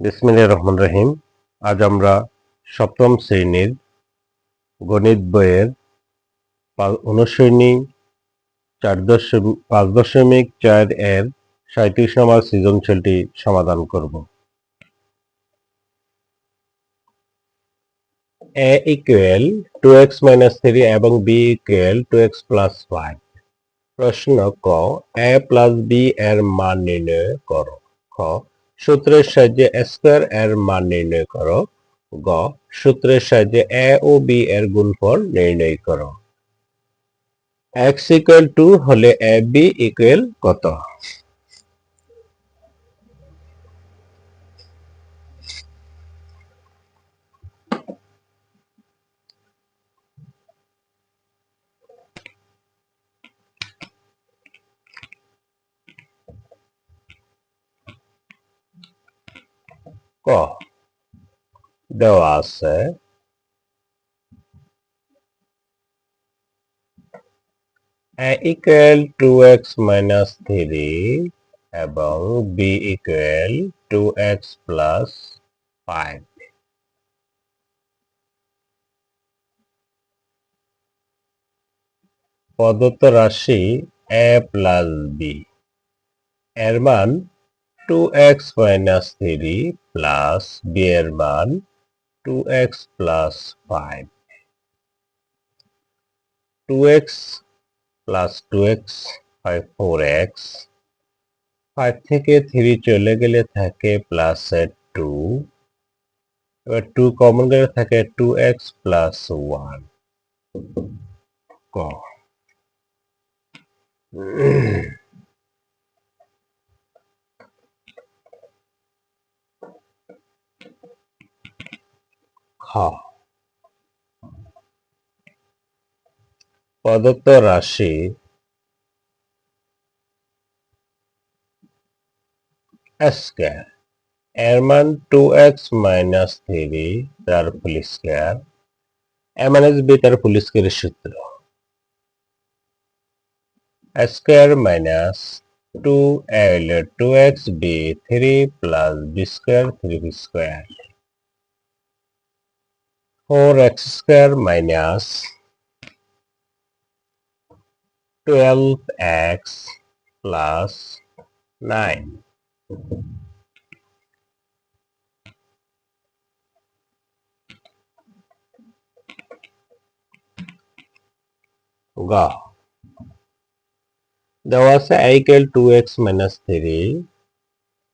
বিসমিল্লাহির রহমান রহিম। আজ আমরা সপ্তম শ্রেণির গণিত বইয়ের অনুশ্রেণী চার দশমিক, পাঁচ দশমিক চার এর সাঁত্রিশ নম্বর সৃজনশীলটি সমাধান করব। A equal to x minus three এবং B equal to x plus five প্রশ্ন ক এ প্লাস বি এর মান নির্ণয় করো। খ সূত্রের সাহায্যে স্কোয়ার এর মান নির্ণয় করো। গ, সূত্রের সাহায্যে এ ও বি এর গুণফল নির্ণয় করো। এক্স ইকুয়াল টু হলে এ বি ইকুয়াল কত? ক দেওয়া আছে equal to x minus three এবং B equal to x plus five প্রদত্ত রাশি এ প্লাস বি এর মান two x minus three plus B এর মান two x plus five two x plus two x five four x five থেকে three চলে গেলে থাকে প্লাস টু এবার টু কমন গেলে থাকে টু এক্স প্লাস ওয়ান ক। हा। पदत्त राशि स्क्वायर एरमन टू एक्स माइनस थ्री तर police square M N S B तर पुलिस के सूत्र square minus two L two x B three plus B square three B square 4 x square minus 12x plus 9. Go. There was a i equal 2x minus 3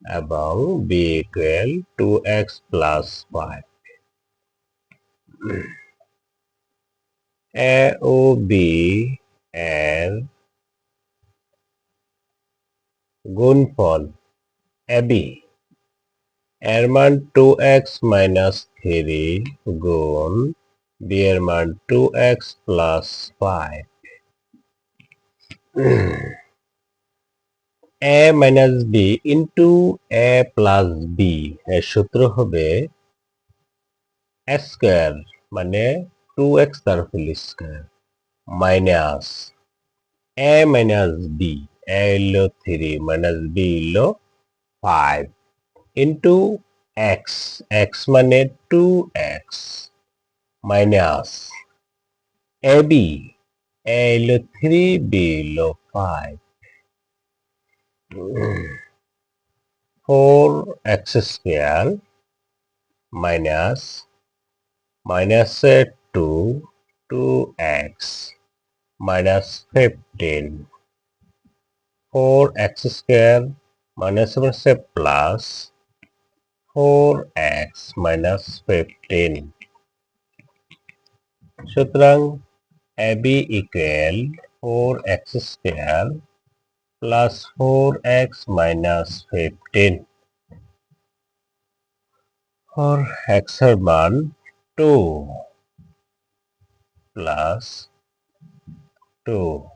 above b equal 2x plus 5. AOB এর গুণফল AB এর মান 2x 3 গুণ B এর মান 2x 5 a b into a plus b. এর সূত্র হবে স্কোয়ার মানে টু এক্স তার full square minus A minus B A হলো থ্রি মাইনাস বি হলো ফাইভ ইন্টু এক্স এক্স মানে two x minus A B A হলো থ্রি বি হলো five four x square minus minus two two x minus 15 4x square minus seven say plus 4x minus 15 সুতরাং AB equal 4x square plus 4x minus 15 4x এর মান 2 plus 2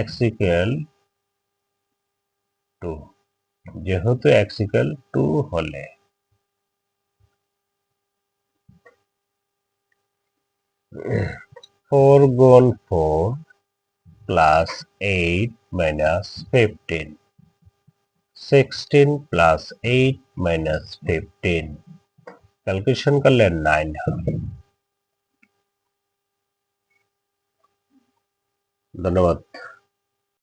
x equal 2 যেহেতু x equal 2 হলে। Four গুণ four plus eight minus fifteen. Sixteen plus eight minus fifteen calculation कर ले nine धन्यवाद।